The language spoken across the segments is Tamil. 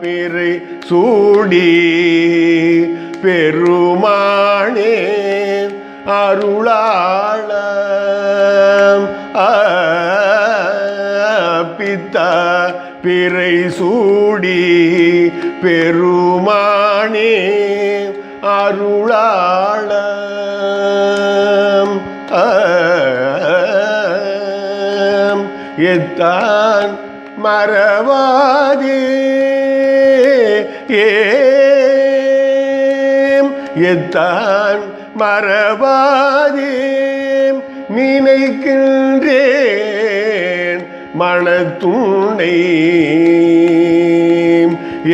பிறை சூடி பெருமானே அருளாள பித்த பிறை சூடி பெருமானே அருளாள எத்தான் மறவாதே. எத்தான் மறவாதே நினைக்கின்றேன் மனத்துணை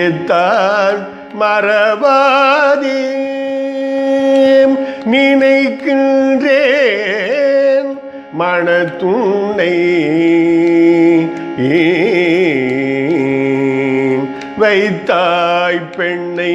எத்தான் மறவாதே நினைக்கின்றேன் மனத்துணை வைத்தாய் பெண்ணை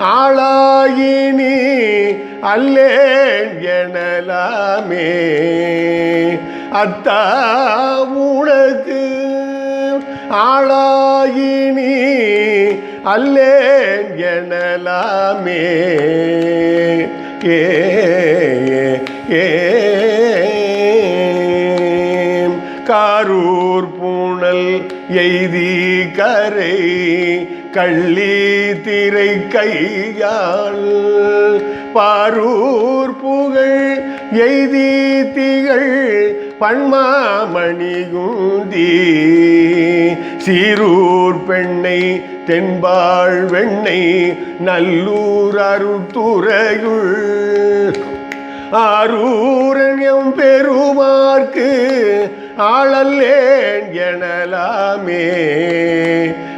ஆளாயினி அல்லேன் எனலாமே. அத்தா உனக்கு ஆளாயினி அல்லேன் எனலாமே. ஏ ஏ காரூர் பூணல் எய்தி கரை கள்ளி திரை கையால் பாரூர் புகழ் எய்தி திகழ் பன்மாமணிகுந்தி சீரூர் பெண்ணை தென்பாள் வெண்ணை நல்லூர் அருத்துறையுள் ஆரூரண்யம் பெருமார்க்கு ஆளல்லேன் எனலாமே.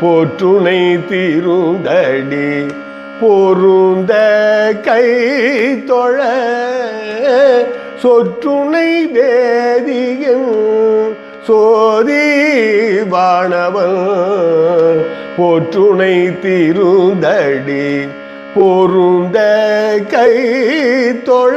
போற்றுணை திருந்தடி பொருந்த கை தொழ சொற்றுணை வேதியும் சோதி வாணவன் போற்றுணை திருந்தடி பொருந்த கை தொழ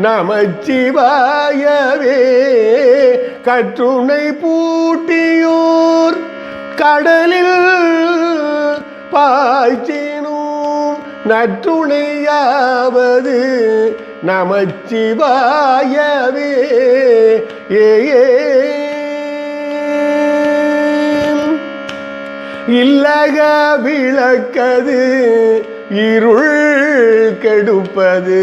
நமச்சிவாயவே கற்றுணை பூட்டியோர் கடலில் பாய்ச்சினும். நற்றுணையாவது நமச்சிவாயவே ஏ இல்லக விளக்கது இருள் கெடுப்பது.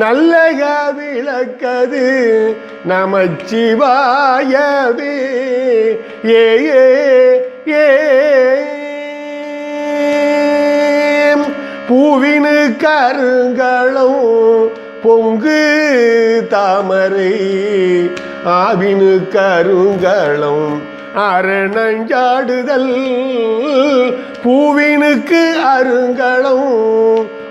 நல்லக விளக்கது நமச்சிவாயவே. ஏ ஏ. பூவினு கருங்களும் பொங்கு தாமரை ஆவினு கருங்களும் அரணஞ்சாடுதல். பூவினுக்கு அருங்களும்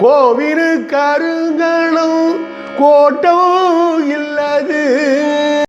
கோவினு கருங்கணும் கோட்டோ இல்லது.